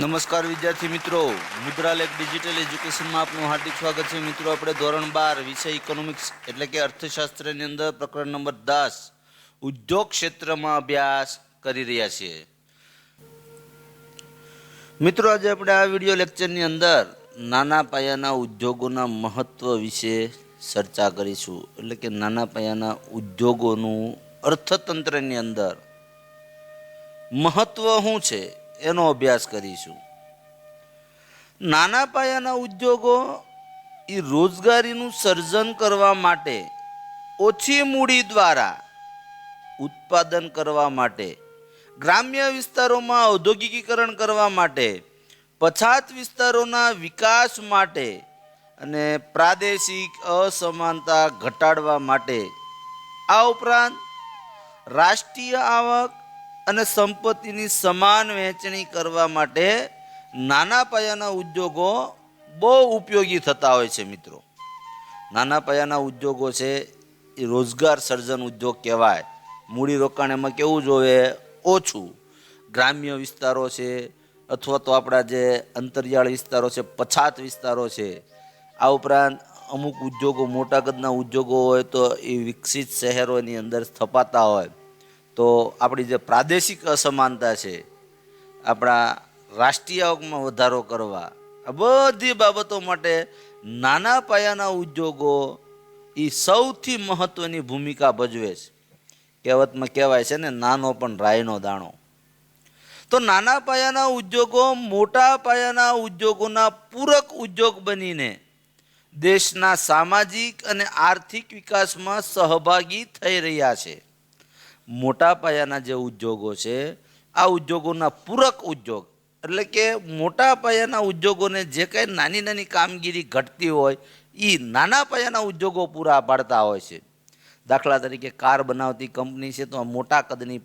નમસ્કાર વિદ્યાર્થી મિત્રો. મુદ્રાલેખ ડિજિટલ એજ્યુકેશનમાં આપનું હાર્દિક સ્વાગત છે. મિત્રો, આપણે ધોરણ બાર, વિષય ઇકોનોમિક્સ એટલે કે અર્થશાસ્ત્રની અંદર પ્રકરણ નંબર દસ, ઉદ્યોગ ક્ષેત્રમાં અભ્યાસ કરી રહ્યા છીએ. મિત્રો, આજે આપણે આ વીડિયો લેક્ચરની અંદર નાના પાયાના ઉદ્યોગોના મહત્વ વિશે ચર્ચા કરીશું. એટલે કે નાના પાયાના ઉદ્યોગોનું અર્થતંત્રની અંદર મહત્વ શું છે? એનો અભ્યાસ કરીશું. નાના પાયાના ઉદ્યોગો એ રોજગારીનું સર્જન કરવા માટે ઓછી મૂડી દ્વારા ઉત્પાદન કરવા માટે, ગ્રામ્ય વિસ્તારોમાં ઔદ્યોગિકીકરણ કરવા માટે, પછાત વિસ્તારોના વિકાસ માટે અને પ્રાદેશિક અસમાનતા ઘટાડવા માટે, આ ઉપરાંત રાષ્ટ્રીય આવક અને સંપત્તિની સમાન વહેંચણી કરવા માટે નાના પાયાના ઉદ્યોગો બહુ ઉપયોગી થતા હોય છે મિત્રો. નાના પાયાના ઉદ્યોગો છે, એ રોજગાર સર્જન ઉદ્યોગ કહેવાય. મૂડી રોકાણ એમાં કેવું જોવે? ઓછું. ગ્રામ્ય વિસ્તારો છે, અથવા તો આપણા જે અંતરિયાળ વિસ્તારો છે, પછાત વિસ્તારો છે, આ ઉપરાંત અમુક ઉદ્યોગો, મોટા કદના ઉદ્યોગો હોય તો એ વિકસિત શહેરોની અંદર સ્થપાતા હોય. તો આપણી જે પ્રાદેશિક અસમાનતા છે, આપણા રાષ્ટ્રીય આવકમાં વધારો કરવા, આ બધી બાબતો માટે નાના પાયાના ઉદ્યોગો એ સૌથી મહત્વની ભૂમિકા ભજવે છે. કહેવતમાં કહેવાય છે ને, નાનો પણ રાયનો દાણો. તો નાના પાયાના ઉદ્યોગો મોટા પાયાના ઉદ્યોગોના પૂરક ઉદ્યોગ બનીને દેશના સામાજિક અને આર્થિક વિકાસમાં સહભાગી થઈ રહ્યા છે. મોટા પાયાના જે ઉદ્યોગો છે, આ ઉદ્યોગોના પૂરક ઉદ્યોગ. એટલે કે મોટા પાયાના ઉદ્યોગોને જે કંઈ નાની નાની કામગીરી ઘટતી હોય એ નાના પાયાના ઉદ્યોગો પૂરા પાડતા હોય છે. દાખલા તરીકે કાર બનાવતી કંપની છે, તો મોટા કદની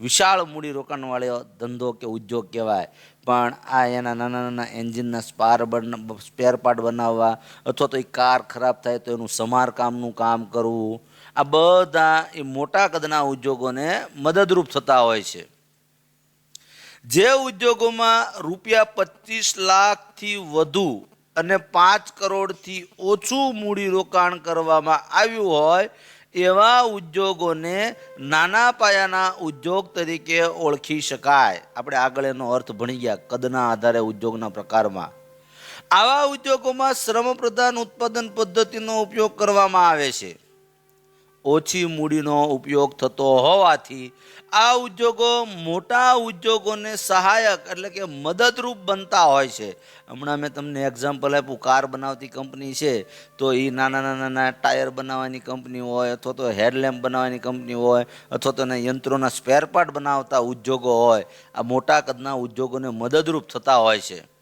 વિશાળ મૂડી રોકાણવાળો ધંધો કે ઉદ્યોગ કહેવાય. પણ આ એના નાના નાના એન્જિનના સ્પાર બન, સ્પેર પાર્ટ બનાવવા, અથવા તો એ કાર ખરાબ થાય તો એનું સમારકામનું કામ કરવું આ બધા એ મોટા કદના ઉદ્યોગોને મદદરૂપ થતા હોય છે. જે ઉદ્યોગોમાં રૂપિયા પચીસ લાખથી વધુ અને પાંચ કરોડથી ઓછું મૂડી રોકાણ કરવામાં આવ્યું હોય, એવા ઉદ્યોગોને નાના પાયાના ઉદ્યોગ તરીકે ઓળખી શકાય. આપણે આગળ એનો અર્થ ભણી ગયા, કદના આધારે ઉદ્યોગના પ્રકારમાં. આવા ઉદ્યોગોમાં શ્રમ પ્રધાન ઉત્પાદન પદ્ધતિનો ઉપયોગ કરવામાં આવે છે. ઓછી મૂડીનો ઉપયોગ થતો હોવાથી આ ઉદ્યોગો મોટા ઉદ્યોગોને સહાયક એટલે કે મદદરૂપ બનતા હોય છે. હમણાં મેં તમને એક્ઝામ્પલ આપ્યું, કાર બનાવતી કંપની છે, તો એ નાના નાના નાના ટાયર બનાવવાની કંપની હોય, અથવા તો હેડલેમ્પ બનાવવાની કંપની હોય, અથવા તો યંત્રોના સ્પેરપાર્ટ બનાવતા ઉદ્યોગો હોય, આ મોટા કદના ઉદ્યોગોને મદદરૂપ થતા હોય છે.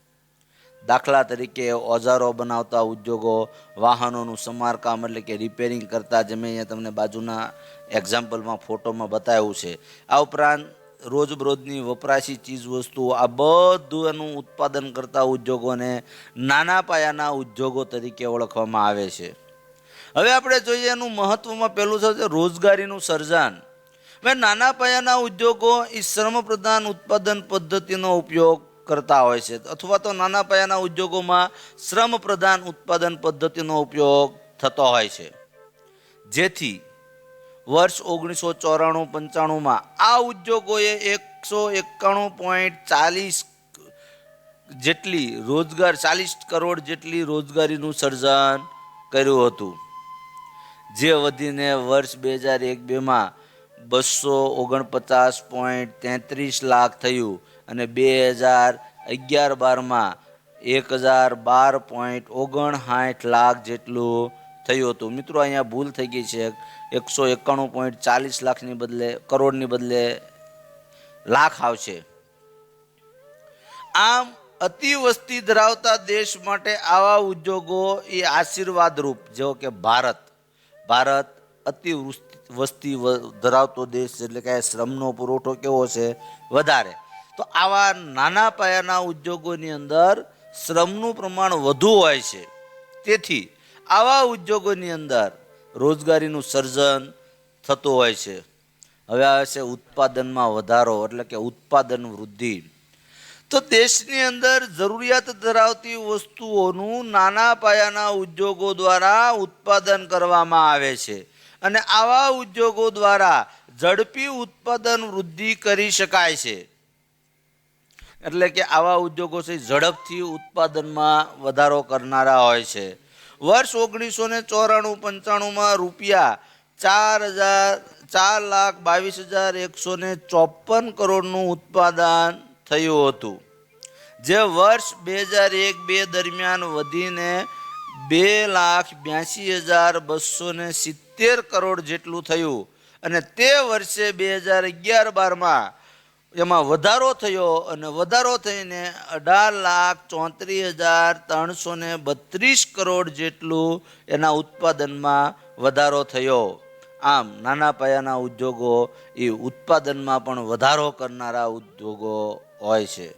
દાખલા તરીકે ઓજારો બનાવતા ઉદ્યોગો, વાહનોનું સમારકામ એટલે કે રિપેરિંગ કરતા જે મેં અહીંયા તમને બાજુના એક્ઝામ્પલમાં ફોટોમાં બતાવ્યું છે. આ ઉપરાંત રોજબરોજની વપરાશી ચીજ વસ્તુઓ, આ બધું એનું ઉત્પાદન કરતા ઉદ્યોગોને નાના પાયાના ઉદ્યોગો તરીકે ઓળખવામાં આવે છે. હવે આપણે જોઈએ એનું મહત્વમાં પહેલું છે રોજગારીનું સર્જન. હવે નાના પાયાના ઉદ્યોગો એ શ્રમ પ્રધાન ઉત્પાદન પદ્ધતિનો ઉપયોગ કરતા હોય છે. અથવા તો નાના પાયાના ઉદ્યોગોમાં શ્રમ પ્રધાન ઉત્પાદન પદ્ધતિનો ઉપયોગ થતો હોય છે. જેથી વર્ષ ઓગણીસો ચોરાણું પંચાણુંમાં આ ઉદ્યોગોએ એકસો એકાણું પોઈન્ટ ચાલીસ જેટલી રોજગાર, ચાલીસ કરોડ જેટલી રોજગારીનું સર્જન કર્યું હતું. જે વધીને વર્ષ બે હજાર એક બેમાં બસો ઓગણપચાસ પોઈન્ટ તેત્રીસ લાખ થયું અને બે હજાર અગિયાર બારમાં એક હજાર બાર પોઈન્ટ ઓગણસાઠ લાખ જેટલું થયું હતું. મિત્રો, અહીંયા ભૂલ થઈ ગઈ છે. એકસો એકાણું પોઈન્ટ ચાલીસ લાખની બદલે, કરોડની બદલે લાખ આવશે. આમ અતિ વસ્તી ધરાવતા દેશ માટે આવા ઉદ્યોગો એ આશીર્વાદરૂપ. જેવો કે ભારત. ભારત અતિ વસ્તી ધરાવતો દેશ એટલે કે શ્રમનો પુરવઠો કેવો છે, વધારે. તો આવા નાના પાયાના ઉદ્યોગોની અંદર શ્રમનું પ્રમાણ વધુ હોય છે. તેથી આવા ઉદ્યોગોની અંદર રોજગારીનું સર્જન થતું હોય છે. હવે આવે છે ઉત્પાદનમાં વધારો, એટલે કે ઉત્પાદન વૃદ્ધિ. તો દેશની અંદર જરૂરિયાત ધરાવતી વસ્તુઓનું નાના પાયાના ઉદ્યોગો દ્વારા ઉત્પાદન કરવામાં આવે છે. અને આવા ઉદ્યોગો દ્વારા ઝડપી ઉત્પાદન વૃદ્ધિ કરી શકાય છે. એટલે કે આવા ઉદ્યોગો છે ઝડપથી ઉત્પાદનમાં વધારો કરનારા હોય છે. વર્ષ ઓગણીસો ને ચોરાણું પંચાણુંમાં રૂપિયા ચાર હજાર, ચાર લાખ બાવીસ હજાર એકસો ને ચોપન કરોડનું ઉત્પાદન થયું હતું. જે વર્ષ બે હજાર એક બે દરમિયાન વધીને બે લાખ બ્યાસી હજાર બસો ને સિત્તેર કરોડ જેટલું થયું. અને તે વર્ષે બે હજાર અગિયાર બારમાં એમાં વધારો થયો અને વધારો થઈને અઢાર લાખ ચોત્રીસ હજાર ત્રણસો ને બત્રીસ કરોડ જેટલું એના ઉત્પાદનમાં વધારો થયો. આમ નાના પાયાના ઉદ્યોગો એ ઉત્પાદનમાં પણ વધારો કરનારા ઉદ્યોગો હોય છે.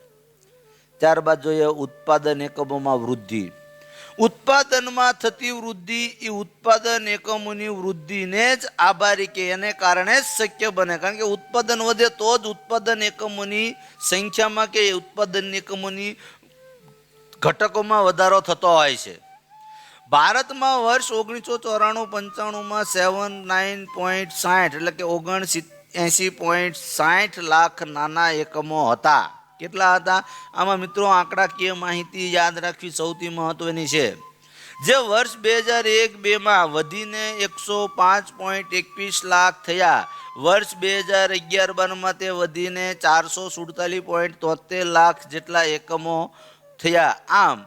ત્યારબાદ જોઈએ ઉત્પાદન એકમોમાં વૃદ્ધિ. ઉત્પાદનમાં થતી વૃદ્ધિ એ ઉત્પાદન એકમોની વૃદ્ધિને જ આભારી કે એને કારણે જ શક્ય બને. કારણ કે ઉત્પાદન વધે તો જ ઉત્પાદન એકમોની સંખ્યામાં કે ઉત્પાદન એકમોની ઘટકોમાં વધારો થતો હોય છે. ભારતમાં વર્ષ ઓગણીસો ચોરાણું પંચાણુંમાં સેવન નાઇન પોઈન્ટ સાઠ એટલે કે ઓગણ એંસી પોઈન્ટ સાઠ લાખ નાના એકમો હતા. કેટલા હતા? આમાં મિત્રો આંકડાકીય માહિતી યાદ રાખવી સૌથી મહત્વની છે. જે વર્ષ બે હજાર એક બેમાં વધીને એકસો પાંચ પોઈન્ટ એકવીસ લાખ થયા. વર્ષ બે હજાર અગિયાર બારમાં તે વધીને ચારસો સુડતાલીસ પોઈન્ટ તોતેર લાખ જેટલા એકમો થયા. આમ,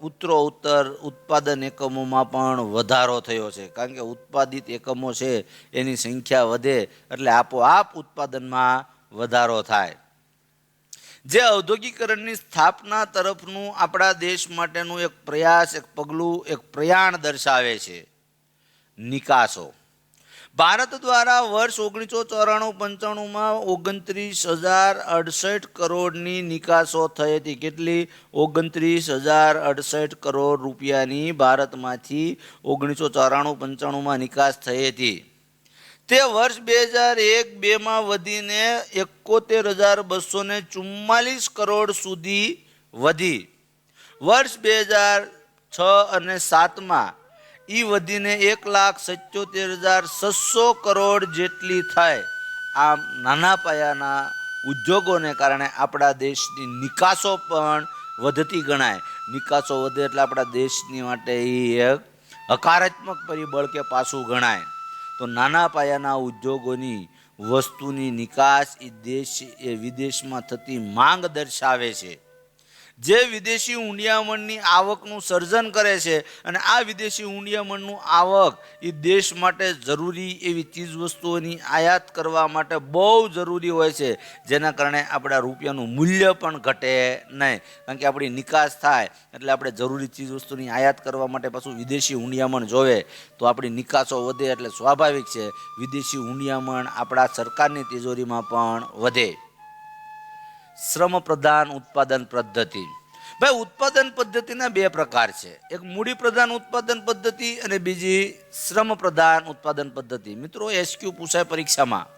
ઉત્તરો, ઉત્તર, ઉત્પાદન એકમોમાં પણ વધારો થયો છે. કારણ કે ઉત્પાદિત એકમો છે, એની સંખ્યા વધે એટલે આપોઆપ ઉત્પાદનમાં વધારો થાય. જે ઔદ્યોગિકરણની સ્થાપના તરફનું આપણા દેશ માટેનું એક પ્રયાસ, એક પગલું, એક પ્રયાણ દર્શાવે છે. નિકાસો. ભારત દ્વારા વર્ષ ઓગણીસો ચોરાણું પંચાણુંમાં ઓગણત્રીસ હજાર અડસઠ કરોડની નિકાસો થઈ હતી. કેટલી? ઓગણત્રીસ હજાર અડસઠ કરોડ રૂપિયાની ભારતમાંથી ઓગણીસો ચોરાણું પંચાણુંમાં નિકાસ થઈ હતી. તે વર્ષ બે હજાર એક બેમાં વધીને એકોતેર હજાર બસો ને ચુમ્માલીસ કરોડ સુધી વધી. વર્ષ બે હજાર છ અને સાતમાં એ વધીને એક લાખ સત્યોતેર હજાર છસો કરોડ જેટલી થાય. આમ નાના પાયાના ઉદ્યોગોને કારણે આપણા દેશની નિકાસો પણ વધતી ગણાય. નિકાસો વધે એટલે આપણા દેશની માટે એ એક હકારાત્મક પરિબળ કે પાસું ગણાય. તો નાના પાયાના ઉદ્યોગોની વસ્તુની નિકાસ એ દેશ એ વિદેશમાં થતી માંગ દર્શાવે છે. જે વિદેશી ઊંડિયામણની આવકનું સર્જન કરે છે અને આ વિદેશી હુંડિયામણનું આવક એ દેશ માટે જરૂરી એવી ચીજવસ્તુઓની આયાત કરવા માટે બહુ જરૂરી હોય છે. જેના કારણે આપણા રૂપિયાનું મૂલ્ય પણ ઘટે નહીં. કારણ કે આપણી નિકાસ થાય એટલે આપણે જરૂરી ચીજવસ્તુની આયાત કરવા માટે પાછું વિદેશી ઊંડિયામણ જોવે તો આપણી નિકાસો વધે એટલે સ્વાભાવિક છે. વિદેશી હુંડિયામણ આપણા સરકારની તિજોરીમાં પણ વધે. શ્રમ પ્રધાન ઉત્પાદન પદ્ધતિ. ભાઈ, ઉત્પાદન પદ્ધતિના બે પ્રકાર છે. એક મૂડી પ્રધાન ઉત્પાદન પદ્ધતિ અને બીજી શ્રમ પ્રધાન ઉત્પાદન પદ્ધતિ. મિત્રો, એસક્યુ પૂછાય પરીક્ષામાં.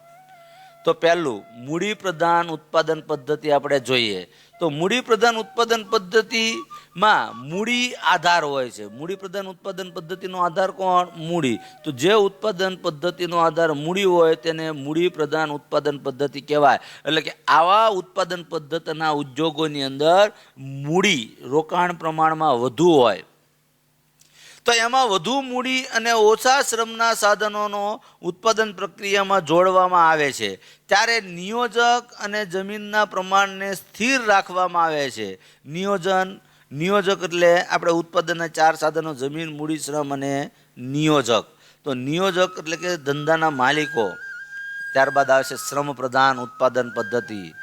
તો પહેલું, મૂડી પ્રધાન ઉત્પાદન પદ્ધતિ આપણે જોઈએ. તો મૂડી પ્રધાન ઉત્પાદન પદ્ધતિમાં મૂડી આધાર હોય છે. મૂડી પ્રધાન ઉત્પાદન પદ્ધતિનો આધાર કોણ? મૂડી. તો જે ઉત્પાદન પદ્ધતિનો આધાર મૂડી હોય તેને મૂડી પ્રધાન ઉત્પાદન પદ્ધતિ કહેવાય. એટલે કે આવા ઉત્પાદન પદ્ધતિના ઉદ્યોગોની અંદર મૂડી રોકાણ પ્રમાણમાં વધુ હોય. તો એમાં વધુ મૂડી અને ઓછા શ્રમના સાધનોનો ઉત્પાદન પ્રક્રિયામાં જોડવામાં આવે છે. ત્યારે નિયોજક અને જમીનના પ્રમાણને સ્થિર રાખવામાં આવે છે. નિયોજન, નિયોજક એટલે આપણે ઉત્પાદનના ચાર સાધનો, જમીન, મૂડી, શ્રમ અને નિયોજક. તો નિયોજક એટલે કે ધંધાના માલિકો. ત્યારબાદ આવશે શ્રમ પ્રધાન ઉત્પાદન પદ્ધતિ.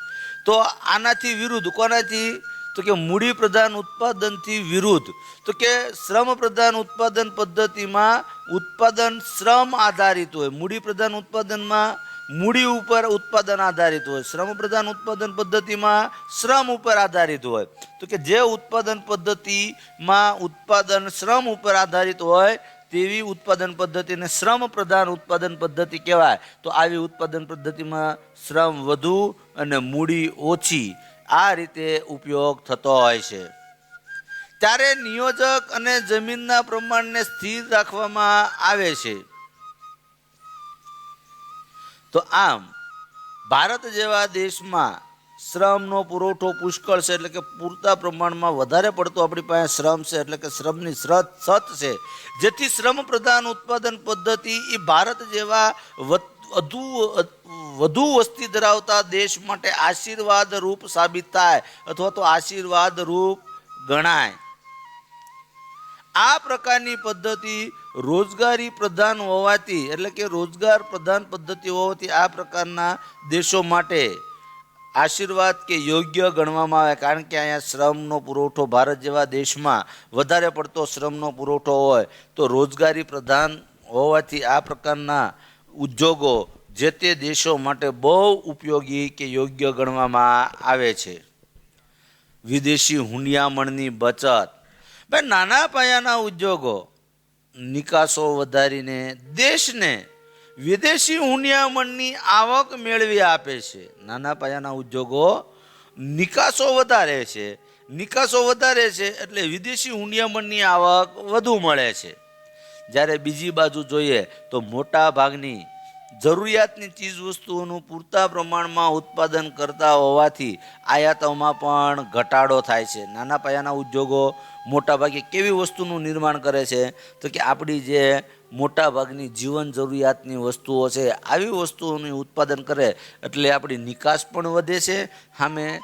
તો આનાથી વિરુદ્ધ કોનાથી? તો કે મૂડી પ્રધાન ઉત્પાદનથી વિરુદ્ધ. તો કે શ્રમ પ્રધાન ઉત્પાદન પદ્ધતિમાં ઉત્પાદન શ્રમ આધારિત હોય. મૂડી પ્રધાન ઉત્પાદનમાં મૂડી ઉપર ઉત્પાદન આધારિત હોય. શ્રમ પ્રધાન ઉત્પાદન પદ્ધતિમાં શ્રમ ઉપર આધારિત હોય. તો કે જે ઉત્પાદન પદ્ધતિમાં ઉત્પાદન શ્રમ ઉપર આધારિત હોય, તેવી ઉત્પાદન પદ્ધતિને શ્રમ પ્રધાન ઉત્પાદન પદ્ધતિ કહેવાય. તો આવી ઉત્પાદન પદ્ધતિમાં શ્રમ વધુ અને મૂડી ઓછી. આ રીતે ઉપયોગ થતો હોય છે. ત્યારે નિયોજક અને જમીનના પ્રમાણને સ્થિર રાખવામાં આવે છે. તો આમ, ભારત જેવા દેશમાં શ્રમનો પુરવઠો પુષ્કળ છે એટલે કે પૂરતા પ્રમાણમાં વધારે પડતો આપણી પાસે શ્રમ છે એટલે કે શ્રમની સત છે. જેથી શ્રમ પ્રધાન ઉત્પાદન પદ્ધતિ એ ભારત જેવા વધ- વધુ વસ્તી ધરાવતા દેશ માટે આશીર્વાદ રૂપ સાબિત થાય અથવા તો આશીર્વાદ રૂપ ગણાય. આ પ્રકારની પદ્ધતિ રોજગારી પ્રધાન હોવાથી, એટલે કે રોજગાર પ્રધાન પદ્ધતિ હોવાથી આ પ્રકારના દેશો માટે આશીર્વાદ કે યોગ્ય ગણવામાં આવે. કારણ કે અહીંયા શ્રમનો પુરવઠો ભારત જેવા દેશમાં વધારે પડતો શ્રમનો પુરવઠો હોય, તો રોજગારી પ્રધાન હોવાથી આ પ્રકારના ઉદ્યોગો જે તે દેશો માટે બહુ ઉપયોગી કે યોગ્ય ગણવામાં આવે છે. વિદેશી હુંડિયામણની બચત. બે નાના પાયાના ઉદ્યોગો નિકાસો વધારીને દેશને વિદેશી હુંડિયામણની આવક મેળવી આપે છે. નાના પાયાના ઉદ્યોગો નિકાસો વધારે છે. નિકાસો વધારે છે એટલે વિદેશી હુંડિયામણની આવક વધુ મળે છે. જ્યારે બીજી બાજુ જોઈએ તો મોટા ભાગની જરૂરિયાતની ચીજ વસ્તુઓનું પૂરતા પ્રમાણમાં ઉત્પાદન કરતા હોવાથી આયાતોમાં પણ ઘટાડો થાય છે. નાના પાયાના ઉદ્યોગો મોટાભાગે કેવી વસ્તુનું નિર્માણ કરે છે? તો કે આપણી જે મોટાભાગની જીવન જરૂરિયાતની વસ્તુઓ છે, આવી વસ્તુઓનું ઉત્પાદન કરે એટલે આપણી નિકાસ પણ વધે છે. સામે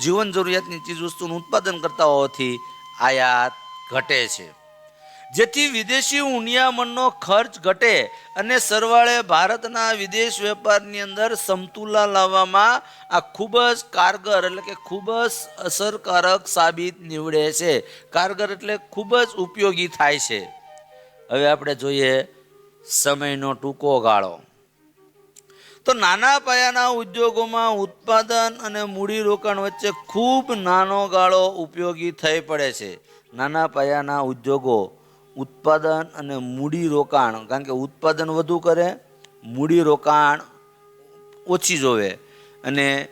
જીવન જરૂરિયાતની ચીજ વસ્તુનું ઉત્પાદન કરતા હોવાથી આયાત ઘટે છે. જેથી વિદેશી ઉનિયામણનો ખર્ચ ઘટે અને સરવાળે ભારતના વિદેશ વેપારની અંદર સમતુલા લાવવામાં આ ખૂબ જ કારગર એટલે કે ખૂબ જ અસરકારક સાબિત નીવડે છે. કારગર એટલે ખૂબ જ ઉપયોગી થાય છે. હવે આપણે જોઈએ સમયનો ટૂંકો ગાળો. તો નાના પાયાના ઉદ્યોગોમાં ઉત્પાદન અને મૂડીરોકાણ વચ્ચે ખૂબ નાનો ગાળો ઉપયોગી થઈ પડે છે. નાના પાયાના ઉદ્યોગો ઉત્પાદન અને મૂડી રોકાણ, કારણ કે ઉત્પાદન વધુ કરે, મૂડી રોકાણ ઓછી જોવે. અને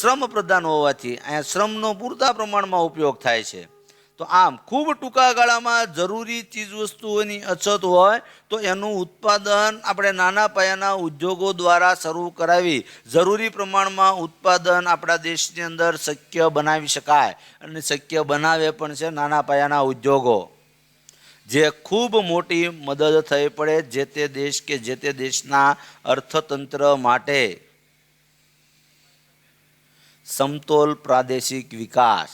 શ્રમ પ્રધાન હોવાથી અહીંયા શ્રમનો પૂરતા પ્રમાણમાં ઉપયોગ થાય છે. તો આમ, ખૂબ ટૂંકા ગાળામાં જરૂરી ચીજવસ્તુઓની અછત હોય, તો એનું ઉત્પાદન આપણે નાના પાયાના ઉદ્યોગો દ્વારા શરૂ કરાવી જરૂરી પ્રમાણમાં ઉત્પાદન આપણા દેશની અંદર શક્ય બનાવી શકાય. અને શક્ય બનાવે પણ છે નાના પાયાના ઉદ્યોગો. જે ખૂબ મોટી મદદ થઈ પડે જે તે દેશ કે જે તે દેશના અર્થતંત્ર માટે. સમતોલ પ્રાદેશિક વિકાસ.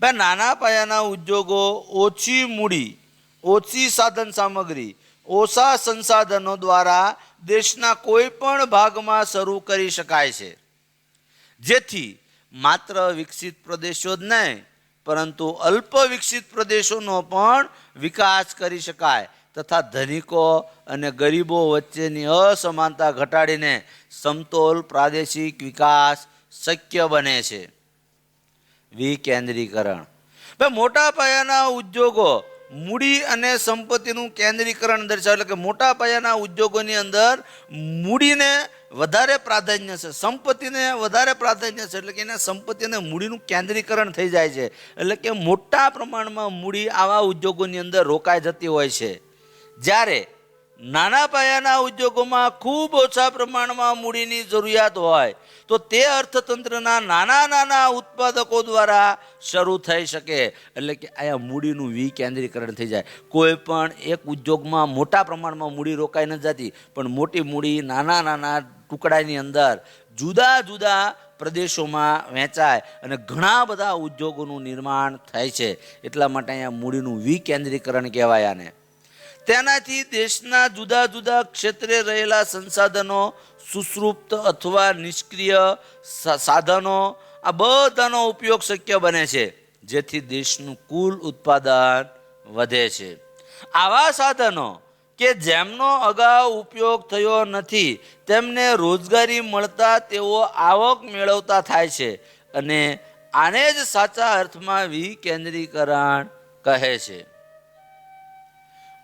બે નાના પાયાના ઉદ્યોગો ઓછી મૂડી, ઓછી સાધન સામગ્રી, ઓછા સંસાધનો દ્વારા દેશના કોઈ પણ ભાગમાં શરૂ કરી શકાય છે. જેથી માત્ર વિકસિત પ્રદેશો જ નહીં પરંતુ અલ્પ વિકસિત પ્રદેશોનો પણ વિકાસ કરી શકાય. તથા ધનિકો અને ગરીબો વચ્ચેની અસમાનતા ઘટાડીને સમતોલ પ્રાદેશિક વિકાસ શક્ય બને છે. વિકેન્દ્રીકરણ. મોટા પાયાના ઉદ્યોગો મૂડી અને સંપત્તિનું કેન્દ્રીકરણ દર્શાવે, એટલે કે મોટા પાયાના ઉદ્યોગોની અંદર મૂડીને વધારે પ્રાધાન્ય છે, સંપત્તિને વધારે પ્રાધાન્ય છે, એટલે કે એના સંપત્તિને મૂડીનું કેન્દ્રીકરણ થઈ જાય છે. એટલે કે મોટા પ્રમાણમાં મૂડી આવા ઉદ્યોગોની અંદર રોકાઈ જતી હોય છે. જ્યારે નાના પાયાના ઉદ્યોગોમાં ખૂબ ઓછા પ્રમાણમાં મૂડીની જરૂરિયાત હોય, તો તે અર્થતંત્રના નાના નાના ઉત્પાદકો દ્વારા શરૂ થઈ શકે. એટલે કે અહીંયા મૂડીનું વિકેન્દ્રીકરણ થઈ જાય. કોઈ પણ એક ઉદ્યોગમાં મોટા પ્રમાણમાં મૂડી રોકાઈ ન જતી, પણ મોટી મૂડી નાના નાના ટુકડાની અંદર જુદા જુદા પ્રદેશોમાં વહેંચાય અને ઘણા બધા ઉદ્યોગોનું નિર્માણ થાય છે. એટલા માટે અહીંયા મૂડીનું વિકેન્દ્રીકરણ કહેવાય આને. તેનાથી દેશના જુદા જુદા ક્ષેત્રે રહેલા સંસાધનો સુસૃપ્ત અથવા નિષ્ક્રિય સાધનો આ બધાનો ઉપયોગ શક્ય બને છે, જેથી દેશનું કુલ ઉત્પાદન વધે છે. આવા સાધનો કે જેમનો અગાઉ ઉપયોગ થયો નથી, તેમને રોજગારી મળતા તેઓ આવક મેળવતા થાય છે અને આને જ સાચા અર્થમાં વિકેન્દ્રીકરણ કહે છે.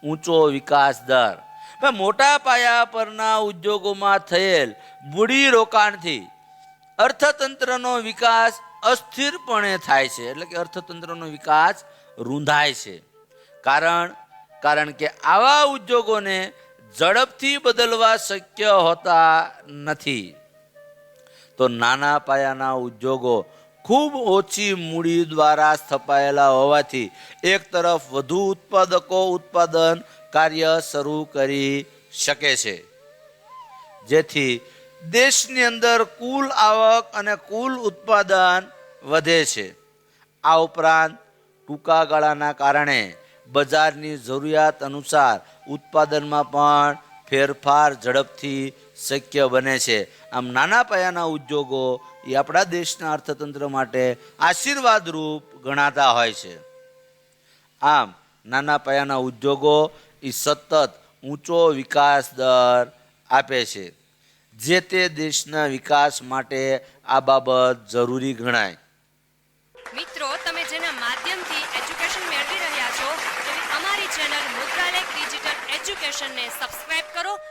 ઊંચો વિકાસ દર. મોટા પાયા પરના ઉદ્યોગોમાં થયેલ મૂડી રોકાણથી અર્થતંત્રનો વિકાસ અસ્થિરપણે થાય છે. એટલે કે અર્થતંત્રનો વિકાસ રૂંધાય છે. કારણ કારણ કે આવા ઉદ્યોગોને ઝડપથી બદલવા શક્ય હોતા નથી. તો નાના પાયાના ઉદ્યોગો ખૂબ ઓછી મૂડી દ્વારા સ્થપાયેલા હોવાથી એક તરફ વધુ ઉત્પાદકો ઉત્પાદન કાર્ય શરૂ કરી શકે છે. જેથી દેશની અંદર કુલ આવક અને કુલ ઉત્પાદન વધે છે. આ ઉપરાંત ટૂંકા ગાળાના કારણે બજારની જરૂરિયાત અનુસાર ઉત્પાદનમાં પણ ફેરફાર ઝડપથી શક્ય બને છે. આમ નાના પાયાના ઉદ્યોગો એ આપણા દેશના અર્થતંત્ર માટે આશીર્વાદરૂપ ગણાતા હોય છે. આમ નાના પાયાના ઉદ્યોગો એ સતત ઊંચો વિકાસ દર આપે છે. જે તે દેશના વિકાસ માટે આ બાબત જરૂરી ગણાય. મિત્રો, તમે જેના માધ્યમથી એજ્યુકેશન મેળવી રહ્યા છો તેવી અમારી ચેનલ મુદ્રાલેખ ડિજિટલ એજ્યુકેશનને સબસ્ક્રાઇબ કરો